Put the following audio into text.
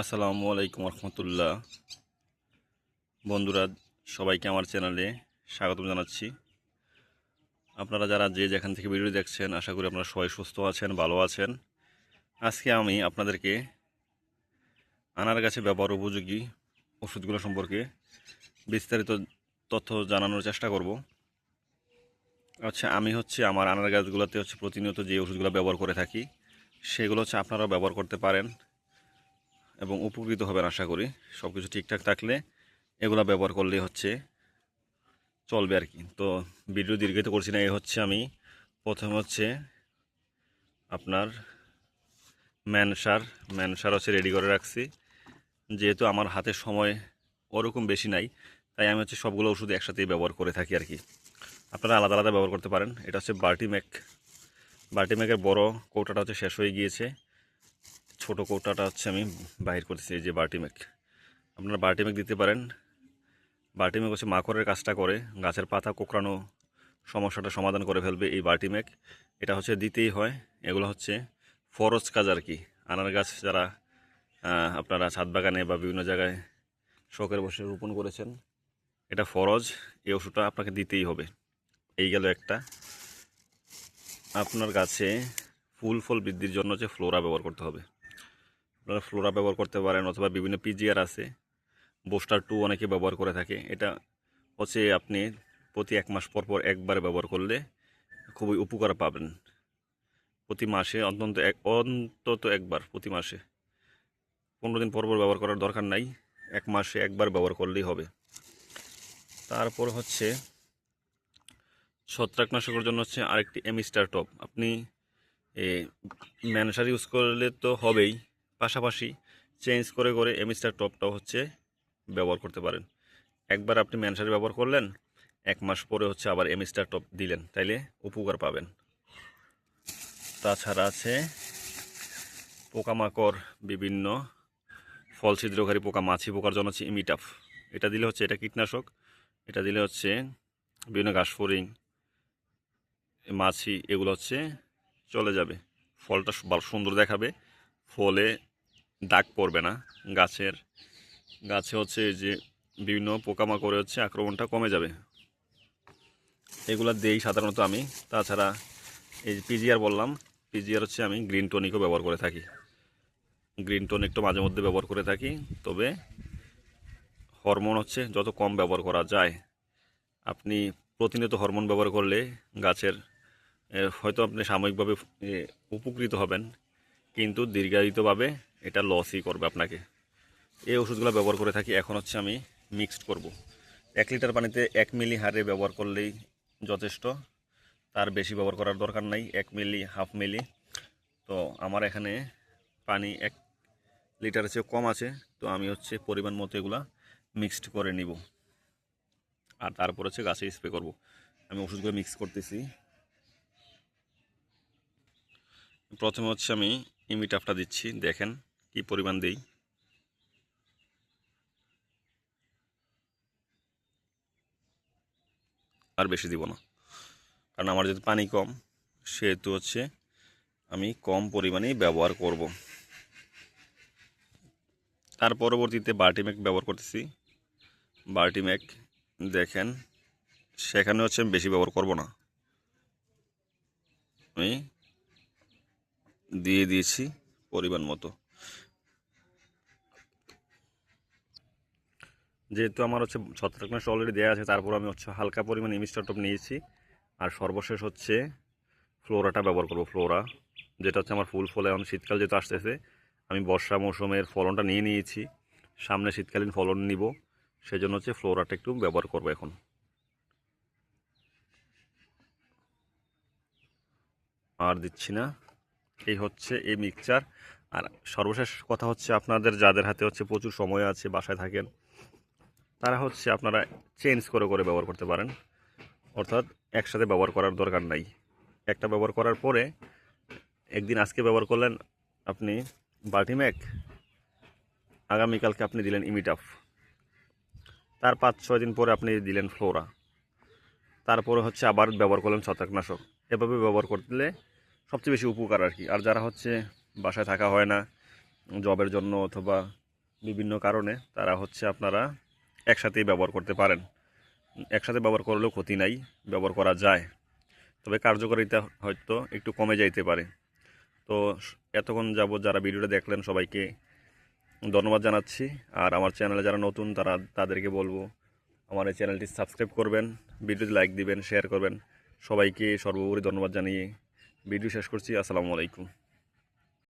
আসসালামু আলাইকুম রহমতুল্লাহ বন্ধুরা, সবাইকে আমার চ্যানেলে স্বাগতম জানাচ্ছি। আপনারা যারা যে যেখান থেকে ভিডিও দেখছেন, আশা করি আপনারা সবাই সুস্থ আছেন, ভালো আছেন। আজকে আমি আপনাদেরকে আনার গাছে ব্যবহার উপযোগী ওষুধগুলো সম্পর্কে বিস্তারিত তথ্য জানানোর চেষ্টা করব। আচ্ছা আমি হচ্ছে আমার আনার গাছগুলোতে হচ্ছে প্রতিনিয়ত যে ওষুধগুলো ব্যবহার করে থাকি, সেগুলো হচ্ছে আপনারাও ব্যবহার করতে পারেন। এবং উপকৃত হবেন আশা করি। সব কিছু ঠিকঠাক থাকলে এগুলো ব্যবহার করলেই হচ্ছে চলবে আর কি। তো ভিডিও দীর্ঘিত করছি না, এ হচ্ছে আমি। প্রথম হচ্ছে আপনার ম্যানসার ম্যানসার হচ্ছে রেডি করে রাখছি। যেহেতু আমার হাতে সময় ওরকম বেশি নাই, তাই আমি হচ্ছে সবগুলো ওষুধ একসাথেই ব্যবহার করে থাকি আর কি। আপনারা আলাদা আলাদা ব্যবহার করতে পারেন। এটা হচ্ছে বাল্টিম্যাক বাল্টিম্যাকের বড় কৌটাটা হচ্ছে শেষ হয়ে গিয়েছে। ছোট কৌটাটা হচ্ছে আমি বাহির করতেছি, এই যে বাল্টিম্যাক আপনারা বাল্টিম্যাক দিতে পারেন। বাল্টিম্যাক হচ্ছে মাকড়ের কাজটা করে, গাছের পাতা কোকড়ানো সমস্যাটা সমাধান করে ফেলবে এই বাল্টিম্যাক এটা হচ্ছে দিতেই হয়। এগুলো হচ্ছে ফরজ কাজ আর কি। আনার গাছ যারা আপনারা ছাদ বাগানে বা বিভিন্ন জায়গায় শখের বসে রোপণ করেছেন, এটা ফরজ। এই ওষুধটা আপনাকে দিতেই হবে। এই গেল একটা। আপনার গাছে ফুল ফল বৃদ্ধির জন্য যে ফ্লোরা ব্যবহার করতে হবে। আপনারা ফ্লোরা ব্যবহার করতে পারেন অথবা বিভিন্ন পিজিআর আছে। বোস্টার টু অনেকে ব্যবহার করে থাকে। এটা হচ্ছে আপনি প্রতি এক মাস পর পর একবার ব্যবহার করলে খুবই উপকার পাবেন। প্রতি মাসে অন্তত এক, অন্তত একবার প্রতি মাসে। পনেরো দিন পর পর ব্যবহার করার দরকার নাই। এক মাসে একবার ব্যবহার করলেই হবে। তারপর হচ্ছে ছত্রাকনাশকের জন্য হচ্ছে আরেকটি এমিস্টার টপ আপনি এ ম্যানসার ইউজ করলে তো হবেই। পাশাপাশি চেঞ্জ করে করে এমিস্টার টপটাও হচ্ছে ব্যবহার করতে পারেন। একবার আপনি ম্যানসারি ব্যবহার করলেন, এক মাস পরে হচ্ছে আবার এমিস্টার টপ দিলেন, তাইলে উপকার পাবেন। তাছাড়া আছে পোকামাকড়, বিভিন্ন ফল ছিদ্রকারী পোকা, মাছি পোকার জন্য হচ্ছে ইমিটাফ। এটা দিলে হচ্ছে এটা কীটনাশক, এটা দিলে হচ্ছে বিভিন্ন ঘাসফড়িং, মাছি, এগুলো হচ্ছে চলে যাবে। ফলটা সুন্দর দেখাবে। ফলে দাগ পড়বে না। গাছের, গাছে হচ্ছে এই যে বিভিন্ন পোকামাকড়ে হচ্ছে আক্রমণটা কমে যাবে। এগুলো দিয়েই সাধারণত আমি, তাছাড়া এই পিজিআর বললাম পিজিআর হচ্ছে আমি গ্রিন টনিকও ব্যবহার করে থাকি। গ্রিন টনিকটা মাঝে মধ্যে ব্যবহার করে থাকি, তবে হরমোন হচ্ছে যত কম ব্যবহার করা যায়, আপনি প্রতিনিয়ত হরমোন ব্যবহার করলে গাছের হয়তো আপনি সাময়িকভাবে উপকৃত হবেন, কিন্তু দীর্ঘায়িতভাবে এটা লসই করবে আপনাকে। এই ওষুধগুলো ব্যবহার করে থাকি, এখন হচ্ছে আমি মিক্সড করব। এক লিটার পানিতে এক মিলি হারে ব্যবহার করলেই যথেষ্ট, তার বেশি ব্যবহার করার দরকার নাই, এক মিলি হাফ মিলি তো আমার এখানে পানি এক লিটারের চেয়ে কম আছে, তো আমি হচ্ছে পরিমাণ মতো এগুলা মিক্সড করে নিব। আর তারপর হচ্ছে গাছে স্প্রে করব। আমি ওষুধগুলো মিক্স করতেছি। প্রথমে হচ্ছে আমি ইমিটাফটা দিচ্ছি, দেখেন। কি পরিমাণ দেই? আর বেশি দিব না। কারণ আমার যেহেতু পানি কম, সেহেতু হচ্ছে আমি কম পরিমাণেই ব্যবহার করব। তার পরবর্তীতে বাল্টিম্যাক ব্যবহার করতেছি। বাল্টিম্যাক দেখেন, সেখানে হচ্ছে আমি বেশি ব্যবহার করব না। আমি দিয়ে দিয়েছি পরিমাণ মতো। যেহেতু আমার হচ্ছে ছত্রাকনাশক অলরেডি দেওয়া আছে, তারপর আমি হচ্ছে হালকা পরিমাণ ইমিস্টারটপ নিয়েছি। আর সর্বশেষ হচ্ছে ফ্লোরাটা ব্যবহার করব, ফ্লোরা, যেটা হচ্ছে আমার ফুল ফলে, এখন শীতকাল যেহেতু আসতেছে, আমি বর্ষা মৌসুমের ফলনটা নিয়ে নিয়েছি। সামনে শীতকালীন ফলন নিব সেই জন্য হচ্ছে ফ্লোরাটা একটু ব্যবহার করব এখন। আর দিচ্ছি না, এই হচ্ছে এই মিক্সচার আর সর্বশেষ কথা হচ্ছে, আপনাদের যাদের হাতে হচ্ছে প্রচুর সময় আছে, বাসায় থাকেন তারা হচ্ছে আপনারা চেঞ্জ করে করে ব্যবহার করতে পারেন। অর্থাৎ একসাথে ব্যবহার করার দরকার নাই। একটা ব্যবহার করার পরে একদিন আজকে ব্যবহার করলেন আপনি বাল্টিম্যাক আগামীকালকে আপনি দিলেন ইমিটাফ। তার পাঁচ, ছয় দিন পরে আপনি দিলেন ফ্লোরা। তারপরে হচ্ছে আবার ব্যবহার করলেন ছত্রাকনাশক। এভাবে ব্যবহার করলে সবচেয়ে বেশি উপকার আর কি। আর যারা হচ্ছে বাসায় থাকা হয় না জবের জন্য অথবা বিভিন্ন কারণে, তারা হচ্ছে আপনারা একসাথেই ব্যবহার করতে পারেন। একসাথে ব্যবহার করলেও ক্ষতি নাই, ব্যবহার করা যায়। তবে কার্যকারিতা হয়তো একটু কমে যাইতে পারে। তো এতক্ষণ যাব যারা ভিডিওটা দেখলেন সবাইকে ধন্যবাদ জানাচ্ছি। আর আমার চ্যানেলে যারা নতুন, তারা, তাদেরকে বলব, আমার এই চ্যানেলটি সাবস্ক্রাইব করবেন, ভিডিওতে লাইক দিবেন, শেয়ার করবেন। সবাইকে সর্বোপরি ধন্যবাদ জানিয়ে ভিডিও শেষ করছি। আসসালামু আলাইকুম।